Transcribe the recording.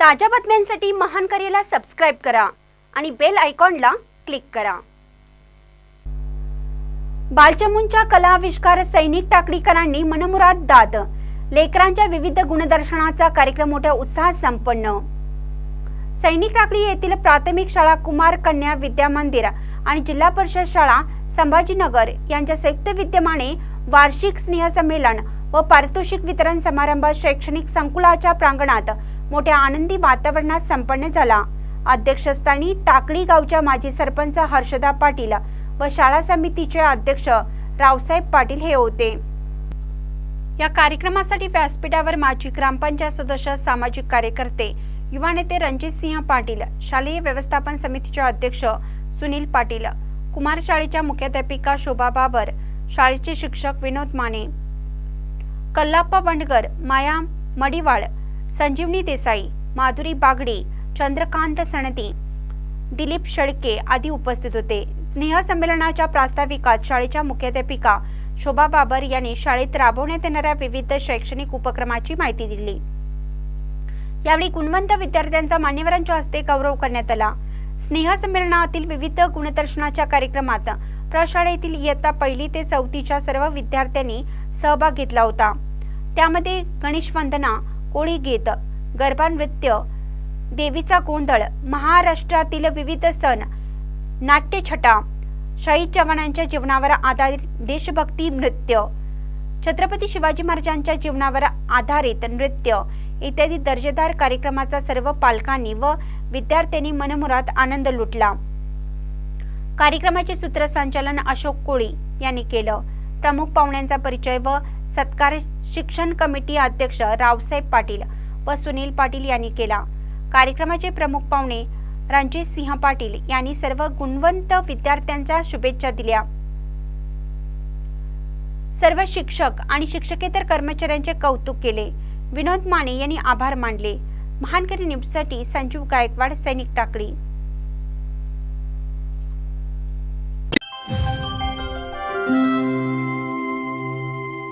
ताज्या बातम्यांसाठी महान करेला सबस्क्राईब करा आणि बेल आयकॉनला क्लिक करा. बालचमूंच्या कला आविष्कार सैनिक टाकडीकरांनी मनमुराद दाद. लेकरांच्या विविध गुणदर्शनाचा कार्यक्रम मोठ्या उत्साहात संपन्न. सैनिक टाकळी येथील प्राथमिक शाळा कुमार कन्या विद्या मंदिर आणि जिल्हा परिषद शाळा संभाजीनगर यांच्या संयुक्त विद्यमाने वार्षिक स्नेहसंमेलन व पारितोषिक वितरण समारंभ शैक्षणिक संकुलाच्या प्रांगणात मोठ्या आनंदी वातावरणात संपन्न झाला. अध्यक्षस्थानी टाकळी गावच्या माजी सरपंच हर्षदा पाटील व शाळा समितीचे अध्यक्ष रावसाहेब पाटील हे होते. या कार्यक्रमासाठी व्यासपीठावर माजी ग्रामपंचायत सदस्य सामाजिक कार्यकर्ते युवा नेते रणजित सिंह पाटील शालेय व्यवस्थापन समितीचे अध्यक्ष सुनील पाटील कुमार शाळेच्या मुख्याध्यापिका शोभा बाबर शाळेचे शिक्षक विनोद माने कल्लाप्पा बंडगर माया मडिवाळ संजीवनी देसाई माधुरी बागडी चंद्रकांत सणती दिलीप शेळके आदी उपस्थित होते. स्नेहसंमेलनाच्या प्रास्ताविकात शाळेच्या मुख्याध्यापिका शोभा बाबर यांनी शाळेत राबवण्यात येणाऱ्या विविध शैक्षणिक उपक्रमाची माहिती दिली. यावेळी गुणवंत विद्यार्थ्यांचा मान्यवरांच्या हस्ते गौरव करण्यात आला. स्नेहसंमेलनातील विविध गुणदर्शनाच्या कार्यक्रमात प्रशाळेतील इयत्ता पहिली ते चौथीच्या सर्व विद्यार्थ्यांनी सहभाग घेतला होता. त्यामध्ये गणेश वंदना कोळी गीत गरबा नृत्य देवीचा गोंधळ महाराष्ट्रातील विविध सण नाट्यछटा शहीद जवानांच्या जीवनावर आधारित देशभक्ती नृत्य छत्रपती शिवाजी महाराजांच्या जीवनावर आधारित नृत्य इत्यादी दर्जेदार कार्यक्रमाचा सर्व पालकांनी व विद्यार्थ्यांनी मनमुरात आनंद लुटला. कार्यक्रमाचे सूत्रसंचालन अशोक कोळी यांनी केलं. प्रमुख पाहुण्यांचा परिचय व सत्कार शिक्षण कमिटी अध्यक्ष रावसाहेब पाटील व सुनील पाटील यांनी केला. कार्यक्रमाचे प्रमुख पाहुणे रणजित सिंह पाटील यांनी सर्व गुणवंत विद्यार्थ्यांच्या शुभेच्छा दिल्या. सर्व शिक्षक आणि शिक्षकेतर कर्मचाऱ्यांचे कौतुक केले. विनोद माने यांनी आभार मानले. महानकरी न्यूजसाठी संजीव गायकवाड सैनिक टाकळी.